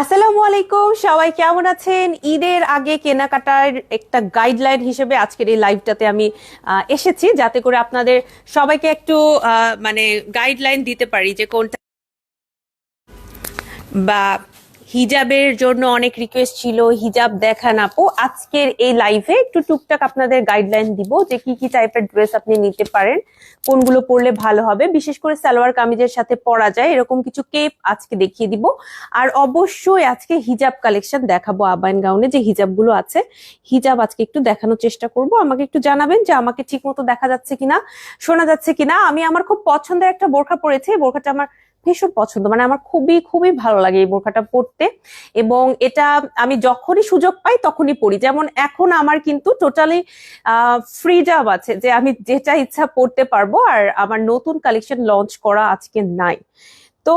আসসালামু আলাইকুম, সবাই কেমন আছেন? ঈদের আগে কেনাকাটার একটা গাইডলাইন হিসেবে আজকের এই লাইভটাতে আমি এসেছি যাতে করে আপনাদের সবাইকে একটু মানে গাইডলাইন দিতে পারি যে কোনটা বা হিজাবের জন্য অনেক রিকোয়েস্ট ছিল, হিজাব দেখান আপু। আজকের এই লাইভে একটু টুকটাক আপনাদের গাইডলাইন দিব যে কি কি টাইপের ড্রেস আপনি নিতে পারেন, কোনগুলো পরলে ভালো হবে। বিশেষ করে সালোয়ার কামিজের সাথে পরা যায়, এরকম কিছু কেপ আজকে দেখিয়ে দিব। আর অবশ্যই আজকে হিজাব কালেকশন দেখাবো আবায়ন গাউনে, যে হিজাবগুলো আছে। হিজাব আজকে একটু দেখানোর চেষ্টা করব। আমাকে একটু জানাবেন যে আমাকে ঠিক মতো দেখা যাচ্ছে কিনা, শোনা যাচ্ছে কিনা। আমি আমার খুব পছন্দের একটা বোরখা পরেছি বোরখাটা আমার ভীষণ পছন্দ। মানে আমার খুবই খুবই ভালো লাগে এই বোরখাটা পড়তে এবং এটা আমি যখনই সুযোগ পাই তখনই পড়ি যেমন এখন আমার কিন্তু টোটালি ফ্রিডাম আছে যে আমি যেটা ইচ্ছা পড়তে পারব আর আমার নতুন কালেকশন লঞ্চ করা আজকে নাই। তো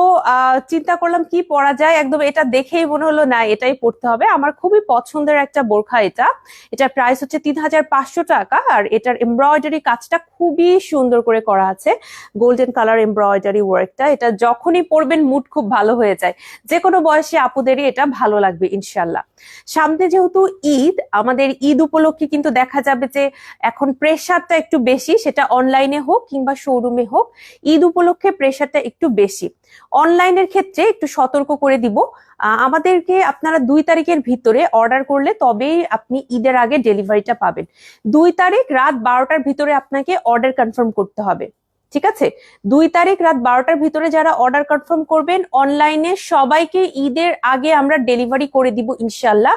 চিন্তা করলাম কি পরা যায়? একদম এটা দেখেই মনে হলো, না, এটাই পড়তে হবে। আমার খুবই পছন্দের একটা বোরখা এটা। এটার প্রাইস হচ্ছে তিন হাজার পাঁচশো টাকা আর এটার এমব্রয়ডারি কাজটা খুবই সুন্দর করে করা আছে। গোল্ডেন কালার এমব্রয়ডারি ওয়ার্কটা এটা যখনই পরবেন মুড খুব ভালো হয়ে যায়। যে কোনো বয়সী আপুদেরই এটা ভালো লাগবে ইনশাল্লাহ সামনে যেহেতু ঈদ, আমাদের ঈদ উপলক্ষে কিন্তু দেখা যাবে যে এখন প্রেশারটা একটু বেশি, সেটা অনলাইনে হোক কিংবা শোরুমে হোক, ঈদ উপলক্ষে প্রেশারটা একটু বেশি। অনলাইনের ক্ষেত্রে একটু সতর্ক করে দিব। আমাদেরকে আপনারা দুই তারিখের ভিতরে অর্ডার করলে তবেই আপনি ঈদের আগে ডেলিভারিটা পাবেন। দুই তারিখ রাত বারোটার ভিতরে আপনাকে অর্ডার কনফার্ম করতে হবে। ঠিক আছে? দুই তারিখ রাত বারোটার ভিতরে যারা অর্ডার কনফার্ম করবেন অনলাইনে সবাইকে ঈদের আগে আমরা ডেলিভারি করে দিব ইনশাল্লাহ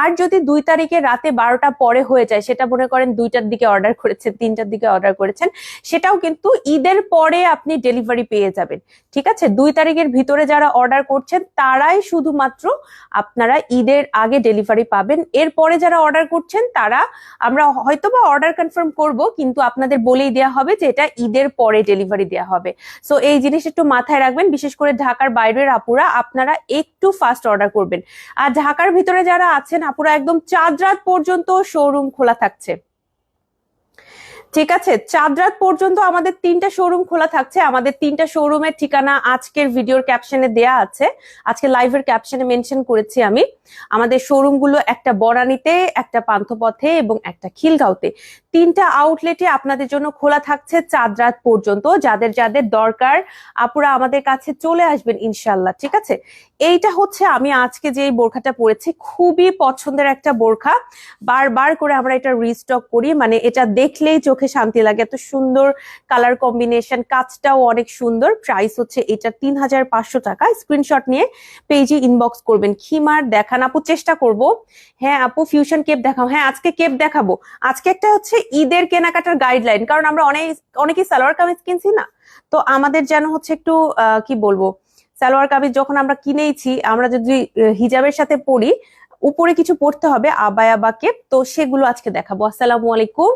আর যদি দুই তারিখে রাতে বারোটা পরে হয়ে যায়, সেটা মনে করেন দুইটার দিকে অর্ডার করেছেন, তিনটার দিকে অর্ডার করেছেন, সেটাও কিন্তু ঈদের পরে আপনি ডেলিভারি পেয়ে যাবেন। ঠিক আছে? দুই তারিখের ভিতরে যারা অর্ডার করছেন, তারাই শুধুমাত্র আপনারা ঈদের আগে ডেলিভারি পাবেন। এরপরে যারা অর্ডার করছেন, তারা আমরা হয়তোবা অর্ডার কনফার্ম করব, কিন্তু আপনাদের বলেই দেওয়া হবে যে এটা ঈদের পরে ডেলিভারি দেওয়া হবে। সো এই জিনিস একটু মাথায় রাখবেন, বিশেষ করে ঢাকার বাইরের আপুরা, আপনারা একটু ফাস্ট অর্ডার করবেন। আর ঢাকার ভিতরে যারা আছেন, আপুরা একদম চাঁদ রাত পর্যন্ত শোরুম খোলা থাকছে। ঠিক আছে চাঁদ রাত পর্যন্ত আমাদের তিনটা শোরুম খোলা থাকছে। আমাদের তিনটা শোরুমের ঠিকানা আজকের ভিডিওর ক্যাপশনে দেয়া আছে। আজকে লাইভের ক্যাপশনে মেনশন করেছি আমি। আমাদের শোরুমগুলো একটা বনানীতে, একটা পান্থপথে এবং একটা খিলগাঁওতে। তিনটা আউটলেটে আপনাদের জন্য খোলা থাকছে চাঁদ রাত পর্যন্ত। যাদের যাদের দরকার, আপুরা আমাদের কাছে চলে আসবেন ইনশাল্লাহ ঠিক আছে? এইটা হচ্ছে আমি আজকে যে বোরখাটা পরেছি, খুবই পছন্দের একটা বোরখা। বারবার করে আমরা এটা রিস্টক করি মানে এটা দেখলেই চোখে শান্তি লাগে। এত সুন্দর কালার কম্বিনেশন কাজটাও অনেক সুন্দর। প্রাইস হচ্ছে এটা তিন হাজার পাঁচশো টাকা। স্ক্রিনশট নিয়ে পেজে ইনবক্স করবেন। খিমার দেখান আপু, চেষ্টা করব। হ্যাঁ আপু ফিউশন কেপ দেখাও। হ্যাঁ আজকে কেপ দেখাবো। আজকে একটা হচ্ছে ঈদের কেনাকাটার গাইডলাইন কারণ আমরা অনেক, অনেকেই সালোয়ার কামিজ কিনছি না। তো আমাদের যেন হচ্ছে একটু কি বলব? সালোয়ার কামিজ যখন আমরা কিনেইছি, আমরা যদি হিজাবের সাথে পরি উপরে কিছু পড়তে হবে, আবায়া বা কেপ, তো সেগুলো আজকে দেখাবো। আসসালামু আলাইকুম।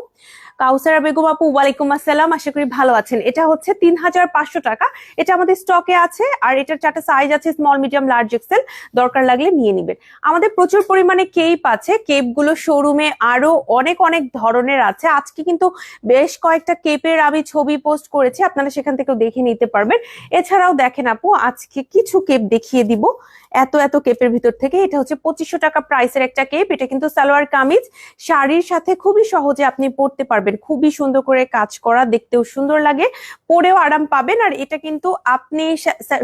কাউসারা বেগম আপু, ওয়ালাইকুম আসসালাম। আশা করি ভালো আছেন। এটা হচ্ছে তিন হাজার পাঁচশো টাকা। এটা আমাদের স্টকে আছে, আর এটার চারটা সাইজ আছে স্মল মিডিয়াম লার্জ এক্সেল দরকার লাগলে নিয়ে নিবেন। আমাদের প্রচুর পরিমাণে কেপ আছে। কেপগুলো শোরুমে আরও অনেক অনেক ধরনের আছে। আজকে কিন্তু বেশ কয়েকটা কেপের আমি ছবি পোস্ট করেছি। আপনারা সেখান থেকেও দেখে নিতে পারবেন। এছাড়াও দেখেন আপু, আজকে কিছু কেপ দেখিয়ে দিব। এত এত কেপের ভিতর থেকে এটা হচ্ছে পঁচিশশো টাকা প্রাইসের একটা কেপ এটা কিন্তু সালোয়ার কামিজ। শাড়ির সাথে খুবই সহজে আপনি পরতে পারবেন। খুবই সুন্দর করে কাজ করা, দেখতেও সুন্দর লাগে। পরেও আরাম পাবেন। আর এটা কিন্তু আপনি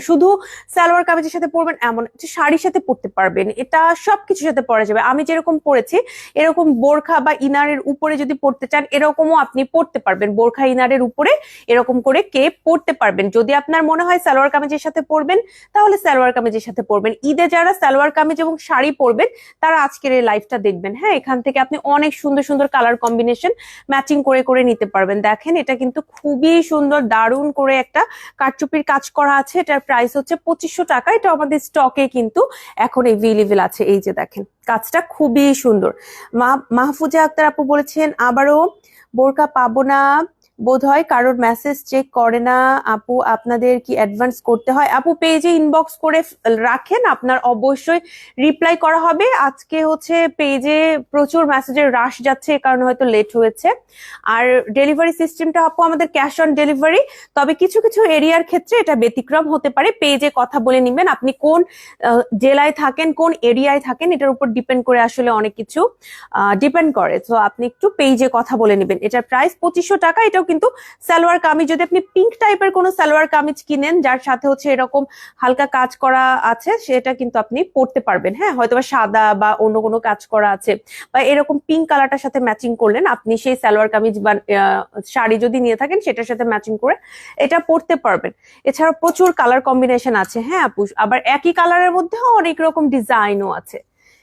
শুধু সালোয়ার কামিজের সাথে পরবেন, এমন শাড়ির সাথে পরতে পারবেন। এটা সবকিছুর সাথে পরা যাবে। আমি যেরকম পরেছি, এরকম বোরখা বা ইনারের উপরে যদি পরতে চান, এরকমও আপনি পরতে পারবেন। বোরখা, ইনারের উপরে এরকম করে কেপ পরতে পারবেন। যদি আপনার মনে হয় সালোয়ার কামিজের সাথে পরবেন, তাহলে সালোয়ার কামিজের সাথে পরবেন। ঈদে যারা সালোয়ার কামিজ এবং শাড়ি পরবেন, তারা আজকের এই লাইভটা দেখবেন। হ্যাঁ এখান থেকে আপনি অনেক সুন্দর সুন্দর কালার কম্বিনেশন ম্যাচিং করে করে নিতে পারবেন। দেখেন, এটা কিন্তু খুবই সুন্দর, দারুণ করে একটা কারচুপির কাজ করা আছে। এটার প্রাইস হচ্ছে পঁচিশশো টাকা। এটা আমাদের স্টকে কিন্তু এখন এভেলেবেল আছে। এই যে দেখেন, কাজটা খুবই সুন্দর। মাহফুজা আক্তার আপু বলেছেন, আবারও বোরকা পাবো না। বোধহয় কারোর মেসেজ চেক করে না। আপু, আপনাদের কি অ্যাডভান্স করতে হয়? আপু পেজে ইনবক্স করে রাখেন। আপনার অবশ্যই রিপ্লাই করা হবে। আজকে হচ্ছে পেজে প্রচুর মেসেজের রাশ যাচ্ছে, এ কারণে হয়তো লেট হয়েছে। আর ডেলিভারি সিস্টেমটা আপু, আমাদের ক্যাশ অন ডেলিভারি তবে কিছু কিছু এরিয়ার ক্ষেত্রে এটা ব্যতিক্রম হতে পারে। পেজে কথা বলে নিবেন। আপনি কোন জেলায় থাকেন, কোন এরিয়ায় থাকেন, এটার উপর ডিপেন্ড করে আসলে অনেক কিছু ডিপেন্ড করে। তো আপনি একটু পেজে কথা বলে নেবেন। এটার প্রাইস পঁচিশশো টাকা, এটাও কিন্তু সালোয়ার কামিজ, যদি আপনি পিঙ্ক টাইপের কোনো সালোয়ার কামিজ কিনেন, যার সাথে হচ্ছে এরকম হালকা কাজ করা আছে, সেটা কিন্তু আপনি পরতে পারবেন। হ্যাঁ হয়তো বা সাদা বা অন্য কোনো কাজ করা আছে, বা এরকম পিঙ্ক কালারটার সাথে ম্যাচিং করলেন, আপনি সেই সালোয়ার কামিজ বা শাড়ি যদি নিয়ে থাকেন, সেটার সাথে ম্যাচিং করে এটা পরতে পারবেন। এছাড়া প্রচুর কালার কম্বিনেশন আছে। হ্যাঁ আপু, আবার একই কালারের মধ্যেও অনেক রকম ডিজাইনও আছে।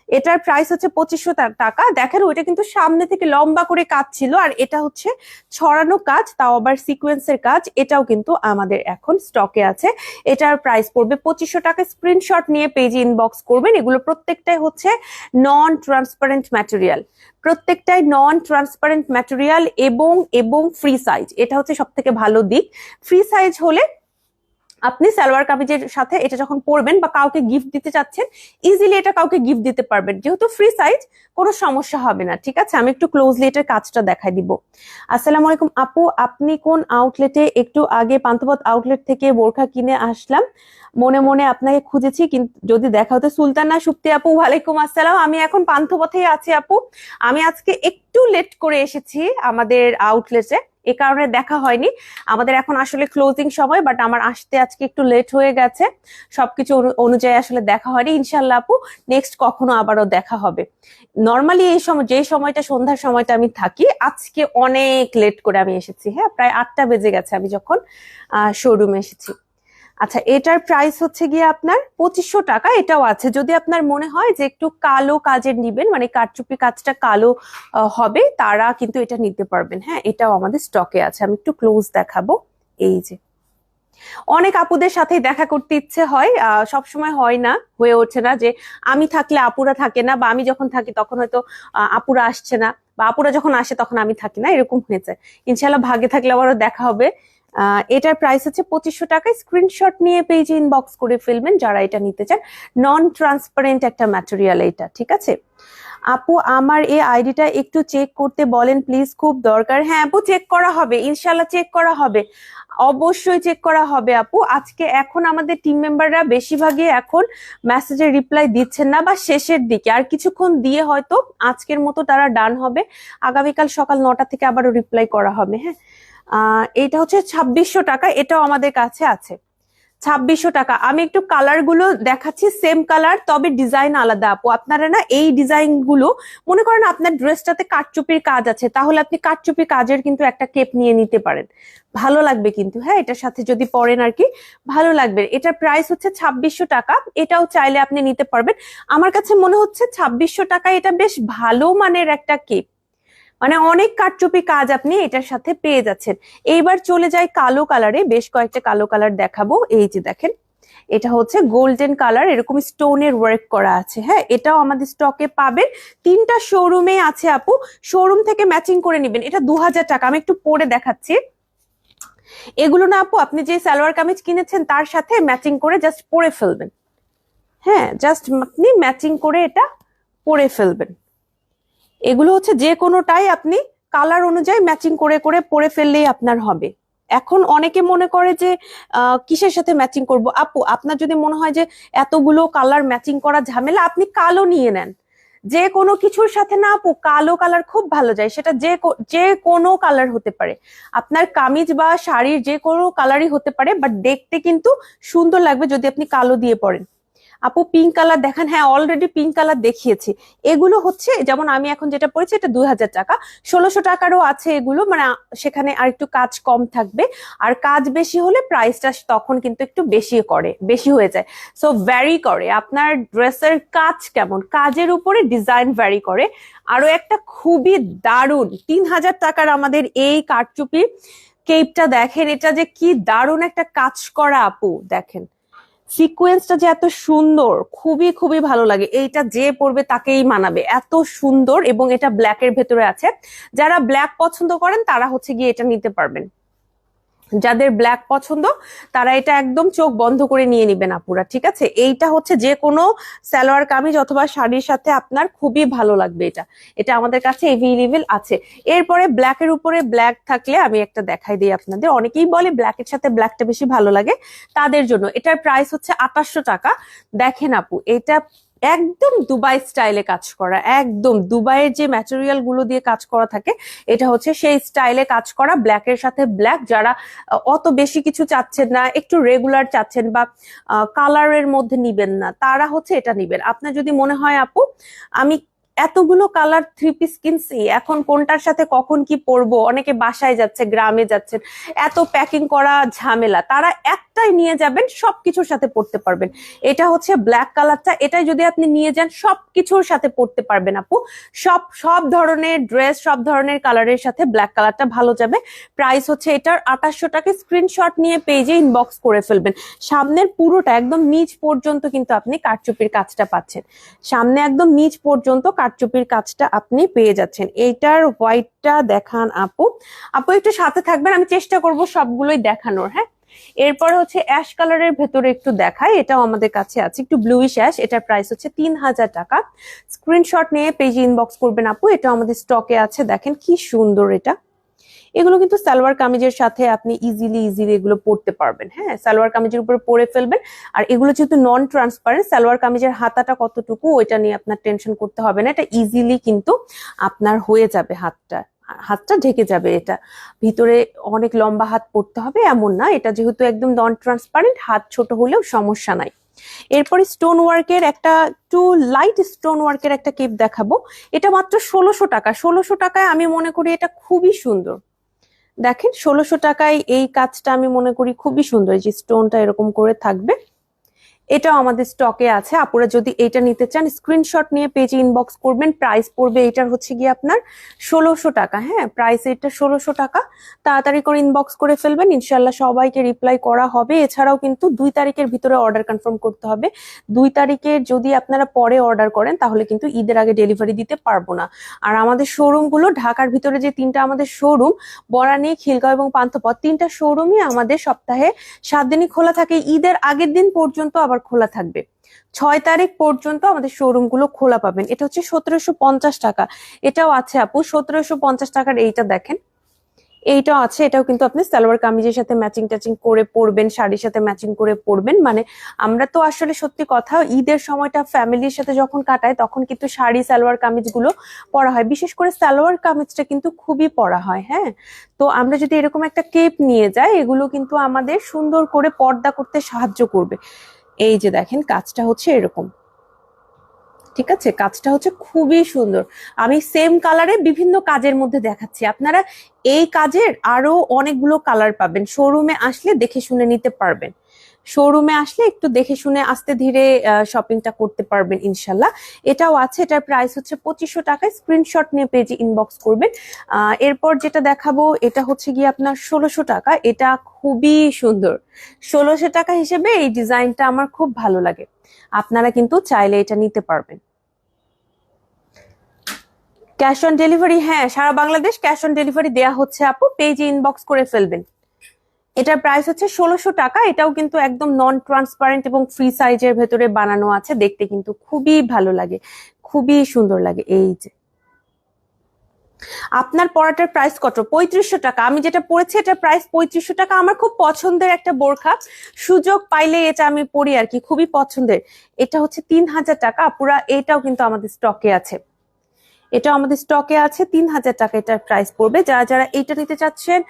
এটার প্রাইস হচ্ছে পঁচিশশো টাকা। দেখেন, ওইটা কিন্তু সামনে থেকে লম্বা করে কাজ ছিল, আর এটা হচ্ছে ছড়ানো কাজ, তাও আবার সিকোয়েন্সের কাজ। এটাও কিন্তু আমাদের এখন স্টকে আছে। এটার প্রাইস পড়বে পঁচিশশো টাকা। স্ক্রিনশট নিয়ে পেজে ইনবক্স করবেন। এগুলো প্রত্যেকটাই হচ্ছে নন ট্রান্সপারেন্ট ম্যাটেরিয়াল প্রত্যেকটাই নন ট্রান্সপারেন্ট ম্যাটেরিয়াল এবং এবং ফ্রি সাইজ এটা হচ্ছে সব থেকে ভালো দিক। ফ্রি সাইজ হলে আপনি সালোয়ার কামিজের সাথে এটা যখন পরবেন বা কাউকে গিফট দিতে চাচ্ছেন ইজিলি এটা কাউকে গিফট দিতে পারবেন। যেহেতু ফ্রি সাইজ কোনো সমস্যা হবে না, ঠিক আছে? আমি একটু ক্লোজলি এটার কাজটা দেখাই দিব। আসসালামু আলাইকুম আপু, আপনি কোন আউটলেটে একটু আগে পান্থপথ আউটলেট থেকে বোরখা কিনে আসলাম? মনে মনে আপনাকে খুঁজেছি কিন্তু যদি দেখা হতো, সুলতানা, সুপ্তি আপু, ওয়ালাইকুম আসসালাম। আমি এখন পান্থপথেই আছি আপু। আমি আজকে একটু লেট করে এসেছি আমাদের আউটলেটে এ। কারণে দেখা হয়নি। আমাদের এখন আসলে ক্লোজিং সময় বাট আমার আসতে আজকে একটু লেট হয়ে গেছে। সবকিছু অনু- অনুযায়ী আসলে দেখা হয়নি। ইনশাল্লাহ আপু নেক্সট কখনো আবারও দেখা হবে। নর্মালি এই সময় যে সময়টা, সন্ধ্যার সময়টা আমি থাকি, আজকে অনেক লেট করে আমি এসেছি। হ্যাঁ প্রায় আটটা বেজে গেছে আমি যখন, আহ শোরুমে এসেছি। আচ্ছা এটার প্রাইস হচ্ছে গিয়ে আপনার পঁচিশশো টাকা, এটাও আছে। যদি আপনার মনে হয় যে একটু কালো কাজের নিবেন মানে কারচুপি কাজটা কালো হবে, তারা কিন্তু এটা নিতে পারবেন। হ্যাঁ এটাও আমাদের স্টকে আছে। আমি একটু ক্লোজ দেখাবো। এই যে। অনেক আপুদের সাথেই দেখা করতে ইচ্ছে হয় সব সময় হয় না, হয়ে ওঠে না যে আমি থাকলে আপুরা থাকে না, বা আমি যখন থাকি তখন হয়তো আপুরা আসছে না, বা আপুরা যখন আসে তখন আমি থাকি না, এরকম হয়েছে। ইনশাল্লাহ ভাগে থাকলে আবারও দেখা হবে। এটার প্রাইস হচ্ছে পঁচিশশো টাকায়। স্ক্রিনশট নিয়ে পেজে ইনবক্স করে ফেলবেন যারা এটা নিতে চান। নন ট্রান্সপারেন্ট একটা ম্যাটেরিয়াল এটা, ঠিক আছে? আপু, আমার এই আইডিটা একটু চেক করতে বলেন প্লিজ খুব দরকার। হ্যাঁ আপু চেক করা হবে ইনশাল্লাহ চেক করা হবে। অবশ্যই চেক করা হবে, আপু। আজকে এখন আমাদের টিম মেম্বাররা বেশিরভাগই এখন মেসেজের রিপ্লাই দিচ্ছেন না বা শেষের দিকে। আর কিছুক্ষণ দিয়ে হয়তো আজকের মতো তারা ডান হবে। আগামীকাল সকাল নটা থেকে আবারও রিপ্লাই করা হবে হ্যাঁ? এটা হচ্ছে ছাব্বিশশো টাকা, এটাও আমাদের কাছে আছে। ছাব্বিশশো টাকা। আমি একটু কালারগুলো দেখাচ্ছি সেম কালার তবে ডিজাইন আলাদা আপু। আপনারা না এই ডিজাইনগুলো, মনে করেন আপনার ড্রেসটাতে কাটচুপির কাজ আছে, তাহলে আপনি কাটচুপি কাজের কিন্তু একটা কেপ নিয়ে নিতে পারেন। ভালো লাগবে কিন্তু হ্যাঁ এটার সাথে যদি পরেন আর কি, ভালো লাগবে। এটার প্রাইস হচ্ছে ছাব্বিশশো টাকা, এটাও চাইলে আপনি নিতে পারবেন। আমার কাছে মনে হচ্ছে ছাব্বিশশো টাকা এটা বেশ ভালো মানের একটা কেপ মানে অনেক কাটচুপি কাজ আপনি এটার সাথে পেয়ে যাচ্ছেন। এইবার চলে যায় কালো কালারে, বেশ কয়েকটা কালো কালার দেখাবো। এই যে দেখেন, এটা হচ্ছে গোল্ডেন কালার এরকম স্টোনের ওয়ার্ক করা আছে। হ্যাঁ এটাও আমাদের স্টকে পাবেন। তিনটা শোরুমে আছে আপু, শোরুম থেকে ম্যাচিং করে নেবেন। এটা দু হাজার টাকা, আমি একটু পরে দেখাচ্ছি। এগুলো না আপু, আপনি যে সালোয়ার কামিজ কিনেছেন, তার সাথে ম্যাচিং করে জাস্ট পরে ফেলবেন। হ্যাঁ জাস্ট আপনি ম্যাচিং করে এটা পরে ফেলবেন। এগুলো হচ্ছে যে কোনোটাই আপনি কালার অনুযায়ী ম্যাচিং করে করে পরে ফেললেই আপনার হবে। এখন অনেকে মনে করে যে কিসের সাথে ম্যাচিং করব? আপু, আপনার যদি মনে হয় যে এতগুলো কালার ম্যাচিং করা ঝামেলা, আপনি কালো নিয়ে নেন। যে কোনো কিছুর সাথে না, আপু, কালো কালার খুব ভালো যায়। সেটা যে যে কোনো কালার হতে পারে। আপনার কামিজ বা শাড়ির যে কোনো কালারই হতে পারে বাট দেখতে কিন্তু সুন্দর লাগবে যদি আপনি কালো দিয়ে পরেন। আপু পিঙ্ক কালার দেখান হ্যাঁ অলরেডি পিঙ্ক কালার দেখিয়েছি। এগুলো হচ্ছে, যেমন আমি এখন যেটা পড়েছি, এটা দুই হাজার টাকা। ষোলোশো টাকারও আছে এগুলো মানে সেখানে আর একটু কাজ কম থাকবে। আর কাজ বেশি হলে প্রাইসটা তখন কিন্তু একটু বেশি করে, বেশি হয়ে যায়। সো ভ্যারি করে। আপনার ড্রেসের কাজ কেমন? কাজের উপরে ডিজাইন ভ্যারি করে। আরও একটা খুবই দারুণ, তিন হাজার টাকার আমাদের এই কারচুপি কেপটা দেখেন, এটা যে কি দারুণ একটা কাজ করা আপু, দেখেন। সিকোয়েন্সটা যে এত সুন্দর, খুবই খুবই ভালো লাগে। এইটা যে পড়বে তাকেই মানাবে। এত সুন্দর এবং এটা ব্ল্যাকের ভেতরে আছে। যারা ব্ল্যাক পছন্দ করেন, তারা হচ্ছে গিয়ে এটা নিতে পারবেন। যাদের ব্ল্যাক পছন্দ, তারা এটা একদম চোখ বন্ধ করে নিয়ে নিবেন আপুরা, ঠিক আছে? এইটা হচ্ছে যে কোনো সালোয়ার, কামিজ অথবা শাড়ির সাথে আপনার খুবই ভালো লাগবে এটা। এটা আমাদের কাছে এভেলেবেল আছে। এরপরে ব্ল্যাকের উপরে ব্ল্যাক থাকলে আমি একটা দেখাই দিই আপনাদের। অনেকেই বলে ব্ল্যাকের সাথে ব্ল্যাকটা বেশি ভালো লাগে তাদের জন্য। এটার প্রাইস হচ্ছে আঠাশশো টাকা। দেখেন আপু, এটা একদম দুবাই স্টাইলে কাজ করা, একদম দুবাইয়ের যে ম্যাটেরিয়ালগুলো দিয়ে কাজ করা থাকে, এটা হচ্ছে সেই স্টাইলে কাজ করা ব্ল্যাকের সাথে ব্ল্যাক যারা অত বেশি কিছু চাচ্ছেন না, একটু রেগুলার চাচ্ছেন বা কালারের মধ্যে নিবেন না, তারা হচ্ছে এটা নিবেন। আপনার যদি মনে হয়, আপু, আমি এতগুলো কালার থ্রি পিস কিনছি, এখন কোনটার সাথে কখন কি পরবো, অনেকে বাসায় যাচ্ছে, গ্রামে যাচ্ছেন, এত প্যাকিং করা ঝামেলা, তারা একটাই নিয়ে যাবেন, সবকিছুর সাথে পড়তে পারবেন। এটা হচ্ছে ব্ল্যাক কালারটা এটাই যদি আপনি নিয়ে যান, সবকিছুর সাথে পড়তে পারবেন আপু। সব সব ধরনের ড্রেস সব ধরনের কালারের সাথে ব্ল্যাক কালারটা ভালো যাবে। প্রাইস হচ্ছে এটার আঠাশশো টাকা স্ক্রিনশট নিয়ে পেজে ইনবক্স করে ফেলবেন। সামনের পুরোটা একদম নিচ পর্যন্ত কিন্তু আপনি কারচুপির কাজটা পাচ্ছেন। সামনে একদম নিচ পর্যন্ত কারচুপির কাজটা আপনি পেয়ে যাচ্ছেন। এইটার হোয়াইটটা দেখান আপু। আপু একটু সাথে থাকবেন, আমি চেষ্টা করব সবগুলোই দেখানোর হ্যাঁ? এরপর হচ্ছে অ্যাশ কালারের ভেতরে একটু দেখাই, এটাও আমাদের কাছে আছে, একটু ব্লুইশ অ্যাশ এটার প্রাইস হচ্ছে তিন হাজার টাকা। স্ক্রিনশট নিয়ে পেজে ইনবক্স করবেন আপু এটা আমাদের স্টকে আছে, দেখেন কি সুন্দর এটা। এগুলো কিন্তু সালোয়ার কামিজের সাথে আপনি ইজিলি ইজিলি এগুলো পরতে পারবেন হ্যাঁ? সালোয়ার কামিজের উপরে পরে ফেলবেন। আর এগুলো যেহেতু নন ট্রান্সপারেন্ট সালোয়ার কামিজের হাতাটা কতটুকু, ওইটা নিয়ে আপনার টেনশন করতে হবে না, এটা ইজিলি কিন্তু আপনার হয়ে যাবে হাতটা। হাতটা ঢেকে যাবে এটা। ভিতরে অনেক লম্বা হাত পড়তে হবে, এমন না। এটা যেহেতু একদম নন ট্রান্সপারেন্ট হাত ছোট হলেও সমস্যা নাই। এরপরে স্টোন ওয়ার্কের একটা, একটু লাইট স্টোন ওয়ার্কের একটা কেপ দেখাবো। এটা মাত্র ষোলোশো টাকা। ষোলোশো টাকায় আমি মনে করি এটা খুবই সুন্দর। দেখেন, ষোলোশো টাকায় এই কাজটা আমি মনে করি খুবই সুন্দর। যে স্টোনটা এরকম করে থাকবে। এটাও আমাদের স্টকে আছে। আপনারা যদি এটা নিতে চান স্ক্রিনশট নিয়ে পেজে ইনবক্স করবেন প্রাইস পড়বে এটার হচ্ছে গিয়ে আপনার ষোলোশো টাকা। হ্যাঁ প্রাইস এটা ষোলোশো টাকা। তাড়াতাড়ি করে ইনবক্স করে ফেলবেন ইনশাল্লাহ সবাইকে রিপ্লাই করা হবে। এছাড়াও কিন্তু দুই তারিখের ভিতরে অর্ডার কনফার্ম করতে হবে। দুই তারিখে যদি আপনারা পরে অর্ডার করেন, তাহলে কিন্তু ঈদের আগে ডেলিভারি দিতে পারব না। আর আমাদের শোরুমগুলো ঢাকার ভিতরে যে তিনটা আমাদের শোরুম বরানি, খিলগাঁও এবং পান্থপথ, তিনটা শোরুমই আমাদের সপ্তাহে সাত দিনই খোলা থাকে। ঈদের আগের দিন পর্যন্ত আবার খোলা থাকবে। ছয় তারিখ পর্যন্ত আমাদের শোরুমগুলো খোলা পাবেন। এটা হচ্ছে সতেরোশো পঞ্চাশ টাকা। এটাও আছে আপু, সতেরোশো পঞ্চাশ টাকার এইটা দেখেন। এইটাও আছে, এটাও কিন্তু আপনি সালোয়ার কামিজের সাথে ম্যাচিং ট্যাচিং করে পরবেন, শাড়ির সাথে ম্যাচিং করে পরবেন। মানে আমরা তো আসলে সত্যি কথা, ঈদের সময়টা ফ্যামিলির সাথে যখন কাটাই, তখন কিন্তু শাড়ি, সালোয়ার কামিজগুলো পরা হয়। বিশেষ করে সালোয়ার কামিজটা কিন্তু খুবই পরা হয় হ্যাঁ? তো আমরা যদি এরকম একটা কেপ নিয়ে যাই, এগুলো কিন্তু আমাদের সুন্দর করে পর্দা করতে সাহায্য করবে। এই যে দেখেন, কাজটা হচ্ছে এরকম। ঠিক আছে? কাজটা হচ্ছে খুবই সুন্দর। আমি সেম কালারে বিভিন্ন কাজের মধ্যে দেখাচ্ছি। আপনারা এই কাজের আরও অনেকগুলো কালার পাবেন। শোরুমে আসলে দেখে শুনে নিতে পারবেন। শোরুমে আসলে একটু দেখে শুনে আস্তে ধীরে শপিংটা করতে পারবেন ইনশাল্লাহ। এটাও আছে, এটার প্রাইস হচ্ছে পঁচিশশো টাকায়। স্ক্রিনশট নিয়ে পেজে ইনবক্স করবেন। এরপর যেটা দেখাবো, এটা হচ্ছে গিয়ে আপনার ষোলোশো টাকা। এটা খুবই সুন্দর। ষোলোশো টাকা হিসেবে এই ডিজাইনটা আমার খুব ভালো লাগে। আপনারা কিন্তু চাইলে এটা নিতে পারবেন। ক্যাশ অন ডেলিভারি হ্যাঁ সারা বাংলাদেশ ক্যাশ অন ডেলিভারি দেয়া হচ্ছে আপু। পেজে ইনবক্স করে ফেলবেন। এটার প্রাইস হচ্ছে ষোলোশো টাকা। এটাও কিন্তু একদম নন ট্রান্সপারেন্ট এবং ফ্রি সাইজের ভেতরে বানানো আছে। দেখতে কিন্তু খুবই ভালো লাগে। খুবই সুন্দর লাগে এই যে। আপনার পড়াটার প্রাইস কত? পঁয়ত্রিশশো টাকা। আমি যেটা পড়েছি, এটার প্রাইস পঁয়ত্রিশশো টাকা। আমার খুব পছন্দের একটা বোরখা। সুযোগ পাইলে এটা আমি পড়ি আর কি। খুবই পছন্দের। এটা হচ্ছে তিন হাজার টাকা। পুরা এটাও কিন্তু আমাদের স্টকে আছে। এটা আমাদের স্টকে আছে, তিন হাজার টাকা এটার প্রাইস পড়বে। যারা যারা এইটা নিতে চাচ্ছেন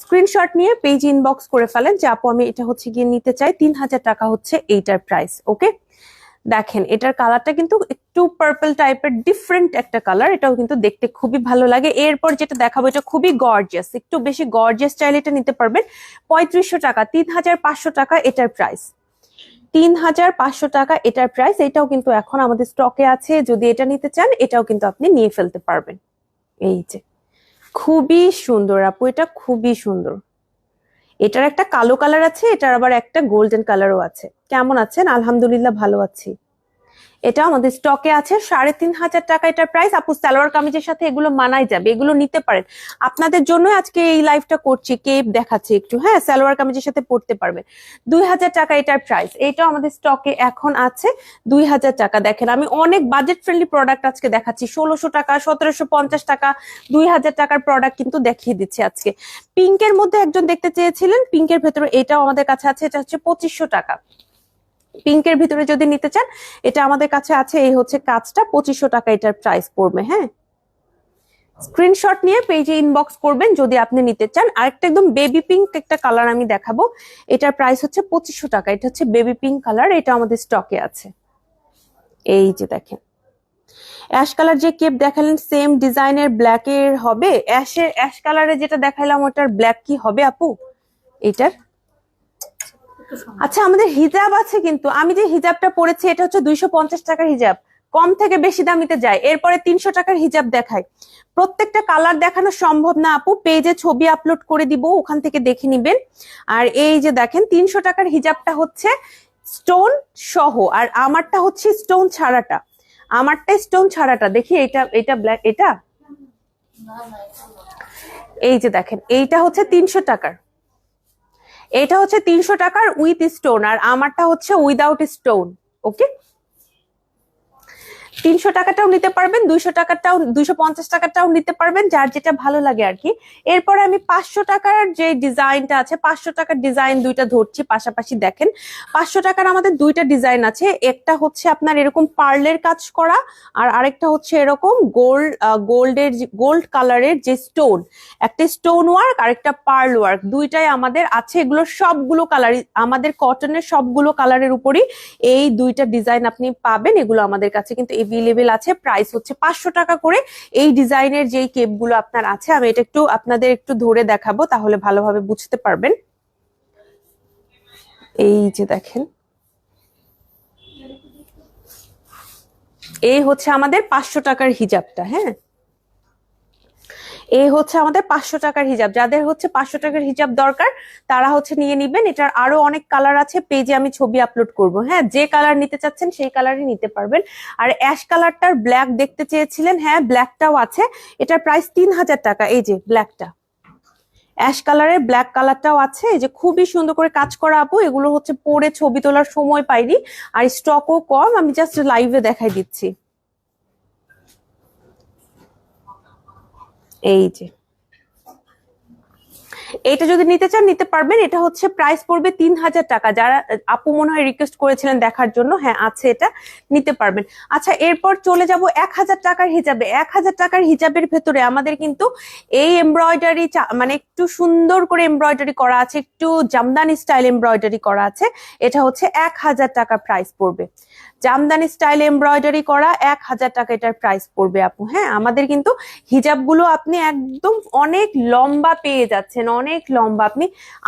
স্ক্রিনশট নিয়ে পেজ ইনবক্স করে ফেলেন যে, আপু, আমি এটা হচ্ছে গিয়ে নিতে চাই, তিন হাজার টাকা হচ্ছে এইটার প্রাইস ওকে দেখেন, এটার কালারটা কিন্তু একটু পার্পল টাইপের ডিফারেন্ট একটা কালার এটাও কিন্তু দেখতে খুবই ভালো লাগে। এরপর যেটা দেখাবো, এটা খুবই গর্জিয়াস একটু বেশি গর্জিয়াস স্টাইল এটা নিতে পারবেন। পঁয়ত্রিশশো টাকা, তিন হাজার পাঁচশো টাকা এটার প্রাইস তিন হাজার পাঁচশো টাকা এটার প্রাইস এটাও কিন্তু এখন আমাদের স্টকে আছে। যদি এটা নিতে চান, এটাও কিন্তু আপনি নিয়ে ফেলতে পারবেন। এই যে, খুবই সুন্দর আপু, এটা খুবই সুন্দর। এটার একটা কালো কালার আছে, এটার আবার একটা গোল্ডেন কালারও আছে। কেমন আছেন? আলহামদুলিল্লাহ ভালো আছি। এটা আমাদের স্টকে আছে, সাড়ে তিন হাজার টাকা এটার প্রাইস আপু, সালোয়ার কামিজের সাথে এগুলো মানাই যাবে, এগুলো নিতে পারেন। আপনাদের জন্য আজকে এই লাইভটা করছি কেপ দেখাচ্ছি একটু হ্যাঁ? সালোয়ার কামিজের সাথে পড়তে পারবেন দুই হাজার টাকা এটার প্রাইস এটাও আমাদের স্টকে এখন আছে। দুই হাজার টাকা, দেখেন, আমি অনেক বাজেট ফ্রেন্ডলি প্রোডাক্ট আজকে দেখাচ্ছি। ষোলোশো টাকা, সতেরোশো পঞ্চাশ টাকা, দুই হাজার টাকার প্রোডাক্ট কিন্তু দেখিয়ে দিচ্ছি আজকে। পিঙ্কের মধ্যে একজন দেখতে চেয়েছিলেন পিঙ্কের ভেতরে এটাও আমাদের কাছে আছে, এটা হচ্ছে পঁচিশশো টাকা। পিঙ্কের ভিতরে যদি নিতে চান, এটা আমাদের কাছে আছে, এই হচ্ছে কাজটা, পঁচিশশো টাকা এটার প্রাইস পড়বে হ্যাঁ? স্ক্রিনশট নিয়ে পেজে ইনবক্স করবেন, যদি আপনি নিতে চান। আরেকটা একদম বেবি পিঙ্ক একটা কালার আমি দেখাবো। এটার প্রাইস হচ্ছে পঁচিশশো টাকা। এটা হচ্ছে বেবি পিঙ্ক কালার এটা আমাদের স্টকে আছে। এই যে দেখেন। অ্যাশ কালার যে কেপ দেখালেন সেম ডিজাইনের ব্ল্যাক এর হবে। অ্যাশের অ্যাশ কালারে যেটা দেখাইলাম, ওটার ব্ল্যাক কি হবে আপু? এটার আচ্ছা আমাদের হিজাব আছে কিন্তু। আমি যে হিজাবটা পরেছি এটা হচ্ছে দুইশো পঞ্চাশ টাকার হিজাব। কম থেকে বেশি দামিতে যায়। এরপরে তিনশো টাকার হিজাব দেখায়। প্রত্যেকটা কালার দেখানো সম্ভব না আপু। পেজে ছবি আপলোড করে দিব ওখান থেকে দেখে নিবেন। আর এই যে দেখেন তিনশো টাকার হিজাবটা হচ্ছে স্টোন সহ। আর আমারটা হচ্ছে স্টোন ছাড়াটা। আমারটা স্টোন ছাড়াটা। দেখি এটা এটা ব্ল্যাক এটা? এই যে দেখেন এইটা হচ্ছে তিনশো টাকার। এটা হচ্ছে তিনশো টাকার উইথ স্টোন আর আমারটা হচ্ছে উইদাউট স্টোন ওকে তিনশো টাকাটাও নিতে পারবেন, দুইশো টাকাটাও, দুইশো পঞ্চাশ টাকাটাও নিতে পারবেন, যার যেটা ভালো লাগে আর কি। এরপরে আমি পাঁচশো টাকার যে ডিজাইনটা আছে, পাঁচশো টাকার ডিজাইন দুইটা ধরছি, পাশাপাশি দেখেন। পাঁচশো টাকার আমাদের দুইটা ডিজাইন আছে, একটা হচ্ছে আপনার এরকম পার্লের কাজ করা, আর আরেকটা হচ্ছে এরকম গোল্ড গোল্ডের গোল্ড কালারের যে স্টোন, একটা স্টোন ওয়ার্ক আর একটা পার্ল ওয়ার্ক, দুইটাই আমাদের আছে। এগুলো সবগুলো কালার আমাদের কটনের সবগুলো কালারের উপরই এই দুইটা ডিজাইন আপনি পাবেন, এগুলো আমাদের কাছে। কিন্তু এভেলেবেল আছে। প্রাইস হচ্ছে পাঁচশো টাকা করে। এই ডিজাইনের যেই কেপগুলো আপনার আছে, আমি এটা একটু আপনাদের একটু ধরে দেখাবো, তাহলে ভালোভাবে বুঝতে পারবেন। এই যে দেখেন। এই হচ্ছে আমাদের পাঁচশো টাকার হিজাবটা হ্যাঁ? এই হচ্ছে আমাদের পাঁচশো টাকার হিজাব। যাদের হচ্ছে পাঁচশো টাকার হিজাব দরকার, তারা হচ্ছে নিয়ে নিবেন। এটার আরও অনেক কালার আছে পেজে আমি ছবি আপলোড করব। হ্যাঁ যে কালার নিতে চাচ্ছেন সেই কালারই নিতে পারবেন। আর অ্যাশ কালারটার ব্ল্যাক দেখতে চেয়েছিলেন হ্যাঁ ব্ল্যাকটাও আছে। এটার প্রাইস তিন হাজার টাকা, এই যে ব্ল্যাকটা অ্যাশ কালারের ব্ল্যাক কালারটাও আছে। এই যে খুবই সুন্দর করে কাজ করা আপু, এগুলো হচ্ছে পরে ছবি তোলার সময় পাইনি। আর স্টকও কম, আমি জাস্ট লাইভে দেখাই দিচ্ছি। এই যে। এটা যদি নিতে চান, নিতে পারবেন। এটা হচ্ছে প্রাইস পড়বে তিন হাজার টাকা। যারা, আপু মনে হয় রিকোয়েস্ট করেছিলেন দেখার জন্য হ্যাঁ আছে এটা, নিতে পারবেন। আচ্ছা এরপর চলে যাব এক হাজার টাকার হিজাবে। এক হাজার টাকার হিজাবের ভেতরে আমাদের কিন্তু এই এমব্রয়ডারি মানে একটু সুন্দর করে এমব্রয়ডারি করা আছে, একটু জামদানি স্টাইল এমব্রয়ডারি করা আছে। এটা হচ্ছে এক হাজার টাকা প্রাইস পড়বে। জামদানি স্টাইল এমব্রয়ডারি করা এক হাজার টাকা এটার প্রাইস পড়বে আপু। হ্যাঁ আমাদের কিন্তু হিজাবগুলো আপনি একদম অনেক লম্বা পেয়ে যাচ্ছেন অনেক লম্বা। আপনি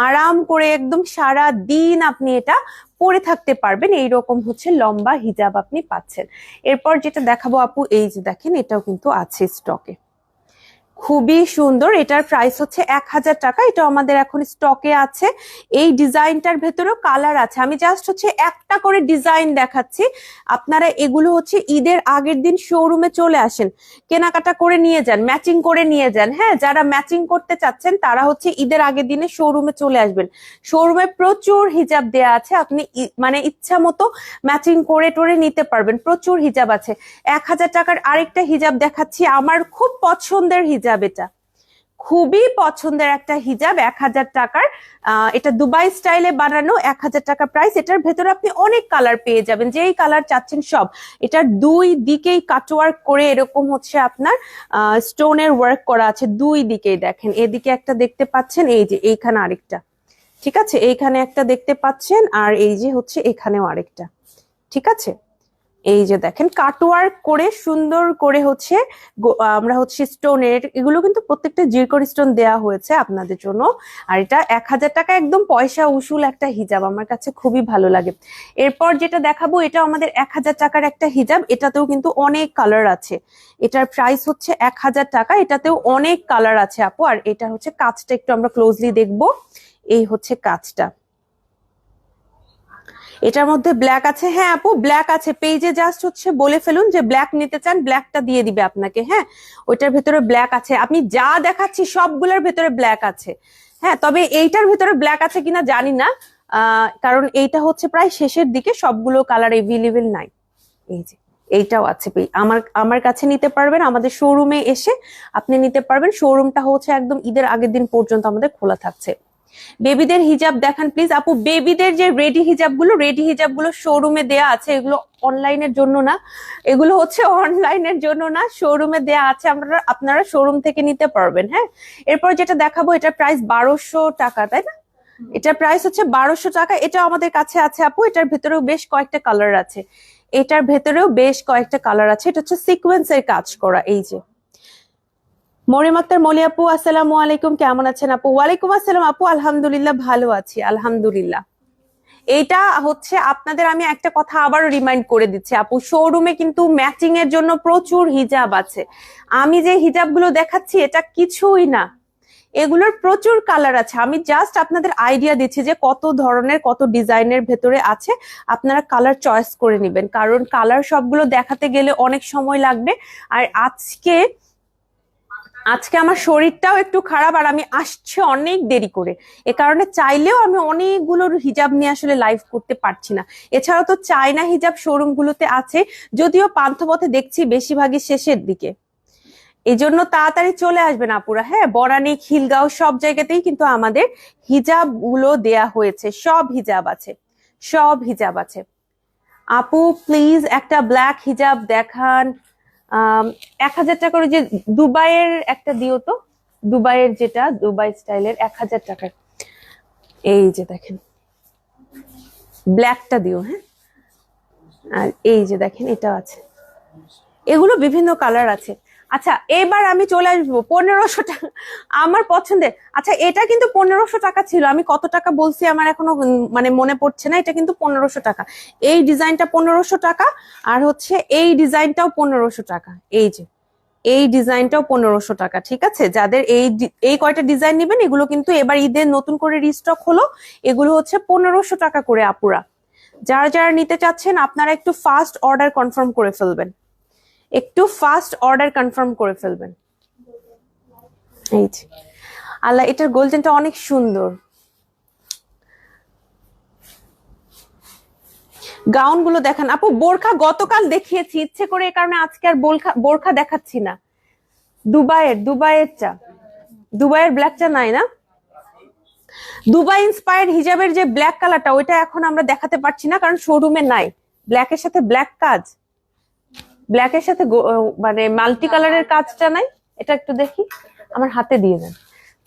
আরাম করে একদম সারা দিন আপনি এটা পরে থাকতে পারবেন। এই রকম হচ্ছে লম্বা হিজাব আপনি পাচ্ছেন। এরপর যেটা দেখাবো আপু, এই যে দেখেন, এটাও কিন্তু আছে স্টকে খুবই সুন্দর। এটার প্রাইস হচ্ছে এক হাজার টাকা। এটা আমাদের এখন স্টকে আছে। এই ডিজাইনটার ভেতরেও কালার আছে। আমি জাস্ট হচ্ছে একটা করে ডিজাইন দেখাচ্ছি। আপনারা এগুলো হচ্ছে ঈদের আগের দিন শোরুমে চলে আসেন। কেনাকাটা করে নিয়ে যান ম্যাচিং করে নিয়ে যান। হ্যাঁ যারা ম্যাচিং করতে চাচ্ছেন, তারা হচ্ছে ঈদের আগের দিনে শোরুমে চলে আসবেন। শোরুমে প্রচুর হিজাব দেয়া আছে। আপনি মানে ইচ্ছা মতো ম্যাচিং করে টোরে নিতে পারবেন। প্রচুর হিজাব আছে। এক হাজার টাকার আরেকটা হিজাব দেখাচ্ছি। আমার খুব পছন্দের হিজাব। এটা। খুবই পছন্দের একটা হিজাব, এক হাজার টাকার। এটা দুবাই স্টাইলে বানানো, এক হাজার টাকা প্রাইস এটার ভেতরে আপনি অনেক কালার পেয়ে যাবেন, যেই কালার চাচ্ছেন সব। এটার দুই দিকেই কাটওয়ার্ক করে এরকম হচ্ছে আপনার স্টোনের ওয়ার্ক করা আছে দুই দিকেই দেখেন। এদিকে একটা দেখতে পাচ্ছেন, এই যে এইখানে আরেকটা। ঠিক আছে? এইখানে একটা দেখতে পাচ্ছেন, আর এই যে হচ্ছে এখানেও আরেকটা। ঠিক আছে? এই যে দেখেন, কাটওয়ার্ক করে সুন্দর করে হচ্ছে আমরা হচ্ছে স্টোনের এগুলো কিন্তু প্রত্যেকটা জিরকন স্টোন দেয়া হয়েছে আপনাদের জন্য। আর এটা এক হাজার টাকা একদম পয়সা উসুল একটা হিজাব, আমার কাছে খুবই ভালো লাগে। এরপর যেটা দেখাবো এটা আমাদের এক হাজার টাকার একটা হিজাব, এটাতেও কিন্তু অনেক কালার আছে। এটার প্রাইস হচ্ছে এক হাজার টাকা, এটাতেও অনেক কালার আছে আপু। আর এটা হচ্ছে কাজটা একটু আমরা ক্লোজলি দেখব। এই হচ্ছে কাজটা এটার মধ্যে ব্ল্যাক আছে। হ্যাঁ আপু ব্ল্যাক আছে। পেজে জাস্ট হচ্ছে বলে ফেলুন যে ব্ল্যাক নিতে চান ব্ল্যাকটা দিয়ে দিবে আপনাকে হ্যাঁ? ওইটার ভেতরে ব্ল্যাক আছে। আপনি যা দেখাচ্ছি সবগুলোর ভেতরে ব্ল্যাক আছে। হ্যাঁ তবে এইটার ভেতরে ব্ল্যাক আছে কিনা জানি না। কারণ এইটা হচ্ছে প্রায় শেষের দিকে, সবগুলো কালার এভেলেবেল নাই। এই যে, এইটাও আছে। আমার আমার কাছে নিতে পারবেন, আমাদের শোরুমে এসে আপনি নিতে পারবেন। শোরুমটা হচ্ছে একদম ঈদের আগের দিন পর্যন্ত আমাদের খোলা থাকছে। বেবিদের হিজাব দেখান প্লিজ আপু, বেবিদের যে রেডি হিজাবগুলো রেডি হিজাব হিজাবগুলো শোরুমে দেয়া আছে, এগুলো অনলাইনের জন্য না। এগুলো হচ্ছে অনলাইনের জন্য না শোরুমে দেয়া আছে। আমরা, আপনারা শোরুম থেকে নিতে পারবেন হ্যাঁ? এরপর যেটা দেখাবো এটা প্রাইস বারোশো টাকা, তাই না? এটার প্রাইস হচ্ছে বারোশো টাকা। এটা আমাদের কাছে আছে, আপু। এটার ভেতরেও বেশ কয়েকটা কালার আছে। এটার ভেতরেও বেশ কয়েকটা কালার আছে। এটা হচ্ছে সিকোয়েন্সের কাজ করা, এই যে। মরিম আক্তার, মলি আপু, আসসালামু আলাইকুম। কেমন আছেন আপু? ওয়ালাইকুম আসসালাম আপু, আলহামদুলিল্লাহ ভালো আছি, আলহামদুলিল্লাহ। এইটা হচ্ছে আপনাদের আমি একটা কথা আবার রিমাইন্ড করে দিচ্ছি আপু শোরুমে কিন্তু ম্যাচিং এর জন্য প্রচুর হিজাব আছে। আমি যে হিজাবগুলো দেখাচ্ছি, এটা কিছুই না। এগুলোর প্রচুর কালার আছে। আমি জাস্ট আপনাদের আইডিয়া দিচ্ছি যে কত ধরনের, কত ডিজাইনের ভেতরে আছে। আপনারা কালার চয়েস করে নেবেন। কারণ কালার সবগুলো দেখাতে গেলে অনেক সময় লাগবে। আর আজকে আজকে আমার শরীরটাও একটু খারাপ আর আমি আসছে অনেক দেরি করে। এ কারণে চাইলেও আমি অনেকগুলোর হিজাব নিয়ে আসলে লাইভ করতে পারছি না। এছাড়াও তো চায়না হিজাব শোরুম গুলোতে আছে, যদিও পান্থপথে দেখছি বেশিরভাগই শেষের দিকে। এই জন্য তাড়াতাড়ি চলে আসবেন আপুরা হ্যাঁ? বরানি খিলগাঁও সব জায়গাতেই কিন্তু আমাদের হিজাবগুলো দেয়া হয়েছে, সব হিজাব আছে, সব হিজাব আছে। আপু প্লিজ একটা ব্ল্যাক হিজাব দেখান। এক হাজার টাকার যে দুবাইয়ের একটা দিও তো, দুবাইয়ের যেটা, দুবাই স্টাইলের এক হাজার টাকার এই যে দেখেন, ব্ল্যাকটা দিও হ্যাঁ? আর এই যে দেখেন, এটাও আছে। এগুলো বিভিন্ন কালার আছে। আচ্ছা এবার আমি চলে আসব। পনেরোশো টাকা আমার পছন্দের। আচ্ছা এটা কিন্তু পনেরোশো টাকা ছিল। আমি কত টাকা বলছি আমার এখনও মানে মনে পড়ছে না। এটা কিন্তু পনেরোশো টাকা। এই ডিজাইনটা পনেরোশো টাকা। আর হচ্ছে এই ডিজাইনটাও পনেরোশো টাকা। এই যে, এই ডিজাইনটাও পনেরোশো টাকা, ঠিক আছে? যাদের এই এই কয়টা ডিজাইন নেবেন, এগুলো কিন্তু এবার ঈদের নতুন করে রিস্টক হলো। এগুলো হচ্ছে পনেরোশো টাকা করে আপুরা। যারা যারা নিতে চাচ্ছেন, আপনারা একটু ফাস্ট অর্ডার কনফার্ম করে ফেলবেন। একটু ফাস্ট অর্ডার কনফার্ম করে ফেলবেন। এই আল্লাহ, এটার গোল্ডেনটা অনেক সুন্দর। গাউনগুলো দেখান। আপু, বোরখা গতকাল দেখিয়েছি, ইচ্ছে করে এ কারণে আজকে আর বোরখা বোরখা দেখাচ্ছি না। দুবাইয়ের দুবাইয়ের চা। দুবাইয়ের ব্ল্যাক চা নাই না? দুবাই ইন্সপায়ার্ড হিজাবের যে ব্ল্যাক কালারটা ওইটা এখন আমরা দেখাতে পারছি না, কারণ শোরুমে নাই। ব্ল্যাকের সাথে ব্ল্যাক কাজ। ব্ল্যাকের সাথে গো- মানে মাল্টি কালারের কাজটা নাই? এটা একটু দেখি। আমার হাতে দিয়ে দেন।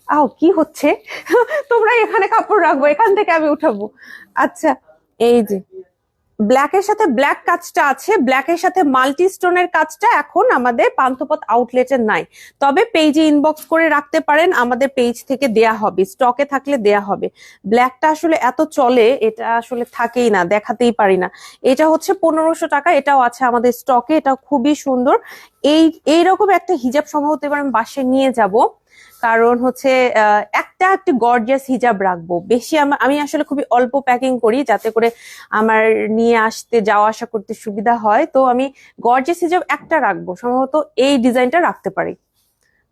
আহ কি হচ্ছে? তোমরা এখানে কাপড় রাখব এখান থেকে আমি উঠাবো। আচ্ছা এই যে। ব্ল্যাকের সাথে ব্ল্যাক কাজটা আছে ব্ল্যাকের সাথে মাল্টি স্টোনের কাজটা এখন আমাদের পান্থপথ আউটলেটে নাই। তবে পেজে ইনবক্স করে রাখতে পারেন, আমাদের পেজ থেকে দেয়া হবে স্টকে থাকলে দেয়া হবে। ব্ল্যাকটা আসলে এত চলে, এটা আসলে থাকেই না, দেখাতেই পারি না। এটা হচ্ছে পনেরোশো টাকা, এটাও আছে আমাদের স্টকে এটা খুবই সুন্দর। এই, এইরকম একটা হিজাব সম্ভবত এবার আমি বাসে নিয়ে যাব। কারণ হচ্ছে একটা একটি গর্জিয়াস হিজাব রাখব। বেশি আমা- আসলে খুবই অল্প প্যাকিং করি যাতে করে আমার নিয়ে আসতে, যাওয়া আসা করতে সুবিধা হয়। তো আমি গর্জিয়াস হিজাব একটা রাখব, সম্ভবত এই ডিজাইনটা রাখতে পারি।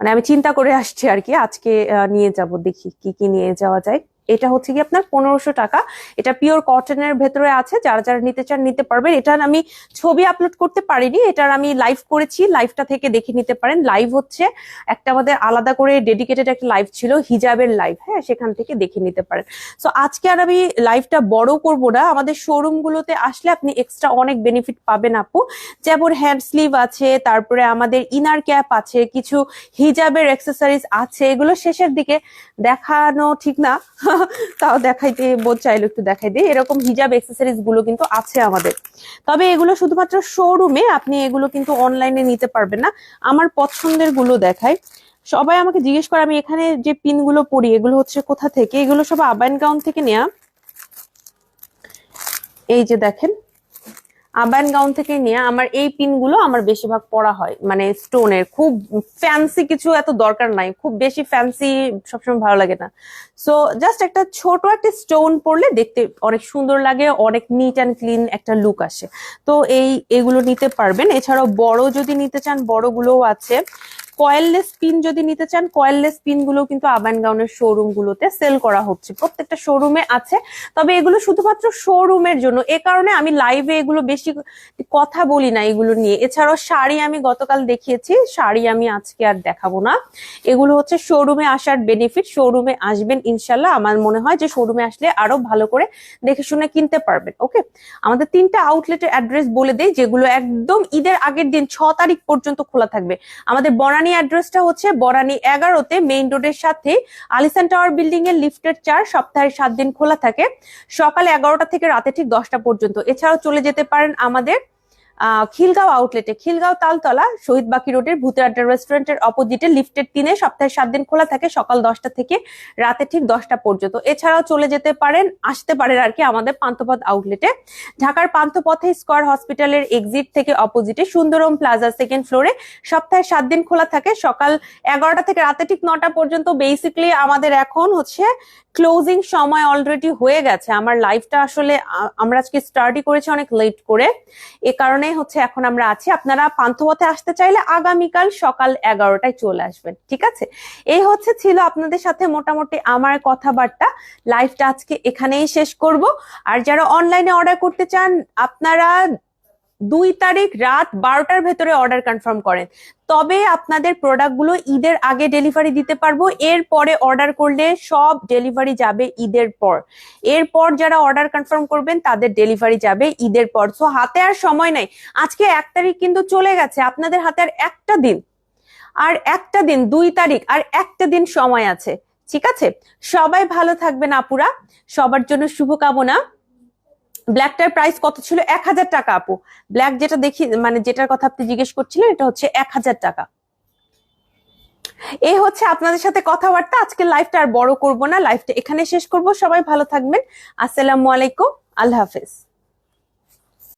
মানে আমি চিন্তা করে আসছি আর কি, আজকে নিয়ে যাব, দেখি কি কি নিয়ে যাওয়া যায়। এটা হচ্ছে কি আপনার পনেরোশো টাকা। এটা পিওর কটনের ভেতরে আছে, যারা যারা নিতে চান নিতে পারবেন। এটার আমি ছবি আপলোড করতে পারিনি, এটার আমি লাইভ করেছি লাইভটা থেকে দেখে নিতে পারেন। লাইভ হচ্ছে একটা আমাদের আলাদা করে ডেডিকেটেড একটা লাইভ ছিল, হিজাবের লাইভ হ্যাঁ সেখান থেকে দেখে নিতে পারেন। সো আজকে আর আমি লাইভটা বড় করব না। আমাদের শোরুম গুলোতে আসলে আপনি এক্সট্রা অনেক বেনিফিট পাবেন আপু। যেমন হ্যান্ড স্লিভ আছে, তারপরে আমাদের ইনার ক্যাপ আছে, কিছু হিজাবের অ্যাক্সেসরিজ আছে। এগুলো শেষের দিকে দেখানো ঠিক না। তাও দেখাইতে, বোধ চাইলো একটু দেখাই দিই এরকম হিজাব এক্সেসরিজগুলো কিন্তু আছে আমাদের। তবে এগুলো শুধুমাত্র শোরুমে আপনি এগুলো কিন্তু অনলাইনে নিতে পারবেন না। আমার পছন্দেরগুলো দেখাই। সবাই আমাকে জিজ্ঞেস করে, আমি এখানে যে পিনগুলো পরি, এগুলো হচ্ছে কোথা থেকে? এগুলো সব আবাইন গাউন থেকে নেয়া। এই যে দেখেন আবান গাউন থেকে নিয়ে আমার এই পিনগুলো আমার বেশিরভাগ পরা হয়। মানে স্টোনের খুব ফ্যান্সি কিছু এত দরকার নাই। খুব বেশি ফ্যান্সি সবসময় ভালো লাগে না। সো জাস্ট একটা ছোট একটা স্টোন পরলে দেখতে অনেক সুন্দর লাগে, অনেক নিট অ্যান্ড ক্লিন একটা লুক আসে। তো এই, এগুলো নিতে পারবেন। এছাড়াও বড় যদি নিতে চান, বড়গুলোও আছে। কয়েললেস পিন যদি নিতে চান কয়েললেস পিনগুলো কিন্তু আবান গাউনের শোরুম গুলোতে সেল করা হচ্ছে। প্রত্যেকটা শোরুমে আছে। তবে এগুলো শুধুমাত্র শোরুমের জন্য। এ কারণে আমি লাইভে এগুলো বেশি কথা বলি না এগুলো নিয়ে। এছাড়াও শাড়ি আমি গতকাল দেখিয়েছি। শাড়ি আমি আজকে আর দেখাবো না। এগুলো হচ্ছে শোরুমে আসার বেনিফিট শোরুমে আসবেন ইনশাল্লাহ আমার মনে হয় যে শোরুমে আসলে আরও ভালো করে দেখে শুনে কিনতে পারবেন ওকে আমাদের তিনটা আউটলেটের অ্যাড্রেস বলে দেয় যেগুলো একদম ঈদের আগের দিন ছ তারিখ পর্যন্ত খোলা থাকবে। আমাদের বনানী অ্যাড্রেসটা হচ্ছে বরানী এগারোতে মেইন রোডের সাথে আলিসান টাওয়ার বিল্ডিং এর লিফটের চার, সপ্তাহের সাত দিন খোলা থাকে। সকাল এগারোটা থেকে রাতে ঠিক দশটা পর্যন্ত। এছাড়াও চলে যেতে পারেন আমাদের খিলগাঁও আউটলেটে খিলগাঁও তালতলা শহীদ বাকি রোডের ভূতের আড্ডা রেস্টুরেন্টের অপোজিটে লিফটের তিনে, সপ্তাহে সাত দিন খোলা থাকে, সকাল দশটা থেকে রাতে ঠিক দশটা পর্যন্ত। এছাড়াও চলে যেতে পারেন, আসতে পারেন আর কি আমাদের পান্থপথ আউটলেটে ঢাকার পান্থপথে স্কয়ার হসপিটালের এক্সিট থেকে অপোজিটে সুন্দরম প্লাজা সেকেন্ড ফ্লোরে সপ্তাহে সাত দিন খোলা থাকে, সকাল এগারোটা থেকে রাতে ঠিক নটা পর্যন্ত বেসিক্যালি আমাদের এখন হচ্ছে ক্লোজিং সময় অলরেডি হয়ে গেছে। আমার লাইফটা আসলে আমরা আজকে স্টার্টই করেছি অনেক লেট করে। এ কারণে হচ্ছে এখন আমরা আছি। আপনারা পান্থপথে আসতে চাইলে আগামীকাল সকাল এগারোটায় চলে আসবেন, ঠিক আছে? এই হচ্ছে ছিল আপনাদের সাথে মোটামুটি আমার কথাবার্তা। লাইভটা আজকে এখানেই শেষ করব। আর যারা অনলাইনে অর্ডার করতে চান, আপনারা দুই তারিখ রাত বারোটার ভেতরে অর্ডার কনফার্ম করেন। তবে আপনাদের প্রোডাক্টগুলো ঈদের আগে ডেলিভারি দিতে পারব। এরপরে অর্ডার করলে সব ডেলিভারি যাবে ঈদের পর। এরপর যারা অর্ডার কনফার্ম করবেন, তাদের ডেলিভারি যাবে ঈদের পর। সো হাতে আর সময় নাই। আজকে এক তারিখ কিন্তু চলে গেছে। আপনাদের হাতে আর একটা দিন। আর একটা দিন, দুই তারিখ, আর একটা দিন সময় আছে। ঠিক আছে? সবাই ভালো থাকবেন আপুরা। সবার জন্য শুভকামনা। ব্ল্যাকটার প্রাইস কত ছিল? এক হাজার টাকা, আপু। ব্ল্যাক যেটা দেখি মানে যেটার কথা আপনি জিজ্ঞেস করছিলেন, এটা হচ্ছে এক হাজার টাকা। এই হচ্ছে আপনাদের সাথে কথাবার্তা। আজকে লাইফটা আর বড় করব না। লাইফটা এখানে শেষ করব। সবাই ভালো থাকবেন। আসসালামু আলাইকুম। আল্লাহ হাফেজ।